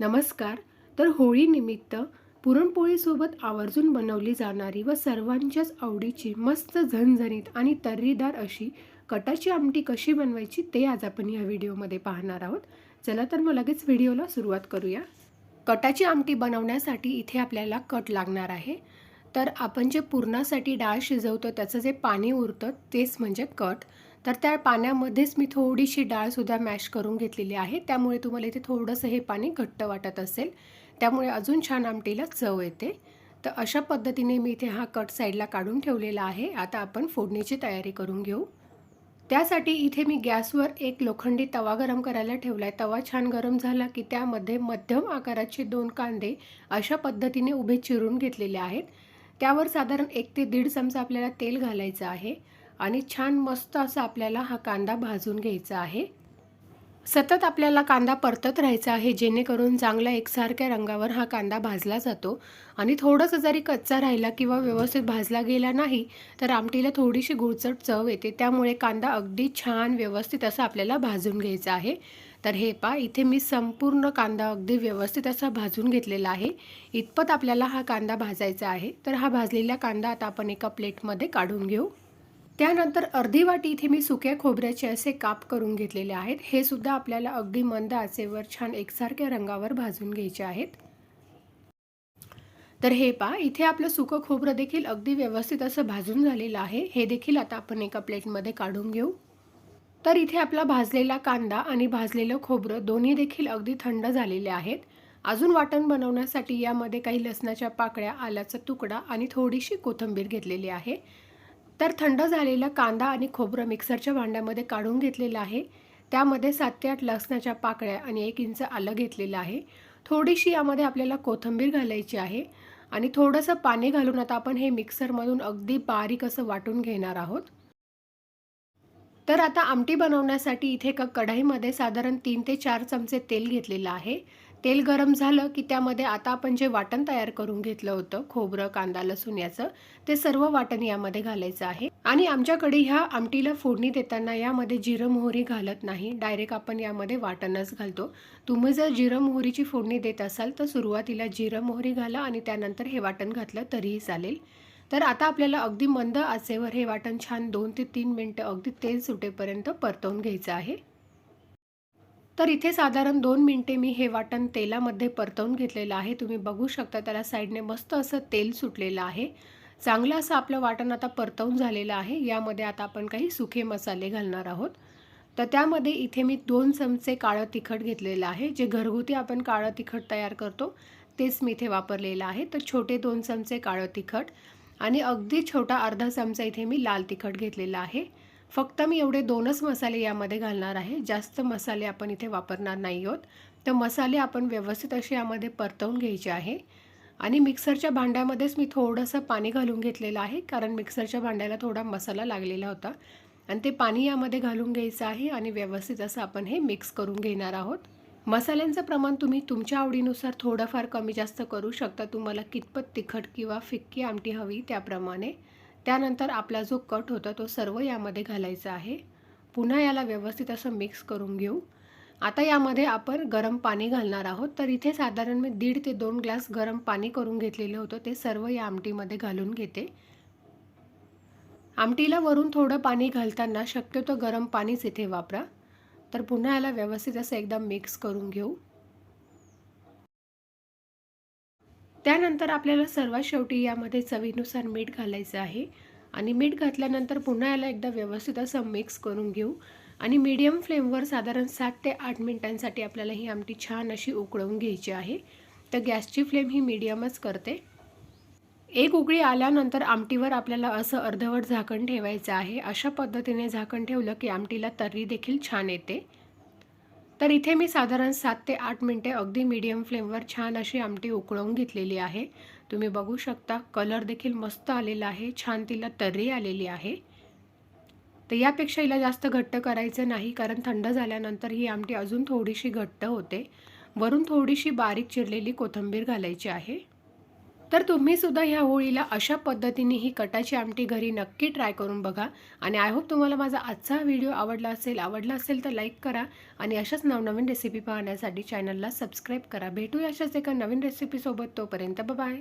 नमस्कार. तर होळीनिमित्त पुरणपोळीसोबत आवर्जून बनवली जाणारी व सर्वांच्याच आवडीची मस्त झणझणीत आणि तर्रीदार अशी कटाची आमटी कशी बनवायची ते आज आपण या व्हिडिओमध्ये पाहणार आहोत. चला तर मग लगेच व्हिडिओला सुरुवात करूया. कटाची आमटी बनवण्यासाठी इथे आपल्याला कट लागणार आहे. तर आपण जे पुरणासाठी डाळ शिजवतो त्याचं जे पाणी उरतं तेच म्हणजे कट. तर त्या पाण्यामध्येच मी थोडीशी डाळसुद्धा मॅश करून घेतलेली आहे. त्यामुळे तुम्हाला इथे थोडंसं हे पाणी घट्ट वाटत असेल. त्यामुळे अजून छान आमटीला चव येते. तर अशा पद्धतीने मी इथे हा कट साईडला काढून ठेवलेला आहे. आता आपण फोडणीची तयारी करून घेऊ. त्यासाठी इथे मी गॅसवर एक लोखंडी तवा गरम करायला ठेवला आहे तवा छान गरम झाला की त्यामध्ये मध्यम आकाराचे दोन कांदे अशा पद्धतीने उभे चिरून घेतलेले आहेत. त्यावर साधारण एक ते दीड चमचा आपल्याला तेल घालायचं आहे. आणि छान मस्त असा आपल्याला हा कांदा भाजून घ्यायचा आहे. सतत आपल्याला कांदा परतत राहायचा आहे जेणेकरून चांगला एकसारख्या रंगावर हा कांदा भाजला जातो. आणि थोडंसं जरी कच्चा राहिला किंवा व्यवस्थित भाजला गेला नाही तर आमटीला थोडीशी गुळचट चव येते. त्यामुळे कांदा अगदी छान व्यवस्थित असा आपल्याला भाजून घ्यायचा आहे. तर हे पा इथे मी संपूर्ण कांदा अगदी व्यवस्थित असा भाजून घेतलेला आहे. इतपत आपल्याला हा कांदा भाजायचा आहे. तर हा भाजलेला कांदा आता आपण एका प्लेटमध्ये काढून घेऊ. त्यानंतर अर्धी वाटी इथे मी सुक्या खोबऱ्याचे असे काप करून घेतलेले आहेत. हे सुद्धा आपल्याला अगदी मंद आचेवर छान एकसारख्या रंगावर भाजून घ्यायचे आहेत. तर हे पा इथे आपलं सुकं खोबरं देखील अगदी व्यवस्थित असं भाजून झालेलं आहे. हे देखील आता आपण एका प्लेटमध्ये काढून घेऊ. तर इथे आपला भाजलेला कांदा आणि भाजलेलं खोबरं दोन्ही देखील अगदी थंड झालेले आहेत. अजून वाटण बनवण्यासाठी यामध्ये काही लसणाच्या पाकळ्या आल्याचा तुकडा आणि थोडीशी कोथिंबीर घेतलेली आहे. तर थंड झालेला कांदा आणि खोबरं मिक्सरच्या भांड्यामध्ये काढून घेतलेलं आहे. त्यामध्ये सात ते आठ लसणाच्या पाकळ्या आणि एक इंच आलं घेतलेलं आहे. थोडीशी यामध्ये आपल्याला कोथिंबीर घालायची आहे आणि थोडंसं पाणी घालून आता आपण हे मिक्सरमधून अगदी बारीक असं वाटून घेणार आहोत. तर आता आमटी बनवण्यासाठी इथे एका कढाईमध्ये साधारण तीन ते चार चमचे तेल घेतलेलं आहे. तेल गरम झालं की त्यामध्ये आता आपण जे वाटण तयार करून घेतलं होतं खोबरं कांदा लसूण याचं ते सर्व वाटण यामध्ये घालायचं आहे. आणि आमच्याकडे ह्या आमटीला फोडणी देताना यामध्ये जिरं मोहरी घालत नाही. डायरेक्ट आपण यामध्ये वाटणच घालतो. तुम्ही जर जिरं मोहरीची फोडणी देत असाल तर सुरुवातीला जिरं मोहरी घाला आणि त्यानंतर हे वाटण घातलं तरीही चालेल. तर आता आपल्याला अगदी मंद आचेवर हे वाटण छान दोन ते तीन मिनटं अगदी तेल सुटेपर्यंत परतवून घ्यायचं आहे. तर इथे साधारण दोन मिनटे मी हे वाटण तेलामध्ये परतवून घेतलेलं आहे. तुम्ही बघू शकता त्याला साईडने मस्त असं तेल सुटलेलं आहे. चांगलं असं आपलं वाटण आता परतवून झालेलं आहे. यामध्ये आता आपण काही सुखे मसाले घालणार आहोत. तर त्यामध्ये इथे मी दोन चमचे काळं तिखट घेतलेलं आहे. जे घरगुती आपण काळं तिखट तयार करतो तेच मी इथे वापरलेलं आहे. तर छोटे दोन चमचे काळं तिखट आणि अगदी छोटा अर्धा चमचा इथे मी लाल तिखट घेतलेला आहे. फक्त मी एवढे दोनच मसाले यामध्ये घालणार आहे. जास्त मसाले आपण इथे वापरणार नाही आहोत. तर मसाले आपण व्यवस्थित असे यामध्ये परतवून घ्यायचे आहे. आणि मिक्सरच्या भांड्यामध्येच मी थोडंसं पाणी घालून घेतलेलं आहे. कारण मिक्सरच्या भांड्याला थोडा मसाला लागलेला होता. आणि ते पाणी यामध्ये घालून घ्यायचं आहे आणि व्यवस्थित असं आपण हे मिक्स करून घेणार आहोत. मसाल्यांचं प्रमाण तुम्ही तुमच्या आवडीनुसार थोडंफार कमी जास्त करू शकता. तुम्हाला कितपत तिखट किंवा फिक्की आमटी हवी त्याप्रमाणे. त्यानंतर आपला जो कट होता तो सर्व यामध्ये घालायचा आहे. पुन्हा याला व्यवस्थित असं मिक्स करून घेऊ. आता यामध्ये आपण गरम पाणी घालणार आहोत. तर इथे साधारण मी दीड ते दोन ग्लास गरम पाणी करून घेतलेलं होतं. ते सर्व या आमटीमध्ये घालून घेते. आमटीला वरून थोडं पाणी घालताना शक्यतो गरम पाणीच इथे वापरा. तर पुन्हा याला व्यवस्थित असं एकदम मिक्स करून घेऊ. त्यानंतर आपल्याला सर्वात शेवटी यामध्ये चवीनुसार मीठ घालायचं आहे. आणि मीठ घातल्यानंतर पुन्हा याला एकदा व्यवस्थित असं मिक्स करून घेऊ. आणि मीडियम फ्लेमवर साधारण सात ते आठ मिनिटांसाठी आपल्याला ही आमटी छान अशी उकळवून घ्यायची आहे. तर गॅसची फ्लेम ही मीडियमच करते. एक उकळी आल्यानंतर आमटीवर आपल्याला असं अर्धवट झाकण ठेवायचं आहे. अशा पद्धतीने झाकण ठेवलं की आमटीला तर्री देखील छान येते. तर इथे मी साधारण सात ते आठ मिनटे अगदी मीडियम फ्लेमवर छान अशी आमटी उकळवून घेतलेली आहे. तुम्ही बघू शकता कलर देखील मस्त आलेला आहे छान तिला तर्री आलेली आहे. तर यापेक्षा हिला जास्त घट्ट करायचं नाही कारण थंड झाल्यानंतर ही आमटी अजून थोडीशी घट्ट होते. वरून थोडीशी बारीक चिरलेली कोथिंबीर घालायची आहे. तर तुम्ही सुद्धा ह्या होळीला अशा पद्धतीने ही कटाची आमटी घरी नक्की ट्राय करून बघा. आणि आय होप तुम्हाला माझा आजचा व्हिडिओ आवडला असेल आवडला असेल तर लाईक करा. आणि अशाच नवनवीन रेसिपी पाहण्यासाठी चॅनलला सबस्क्राईब करा. भेटूया अशाच एका नवीन रेसिपीसोबत तोपर्यंत बाय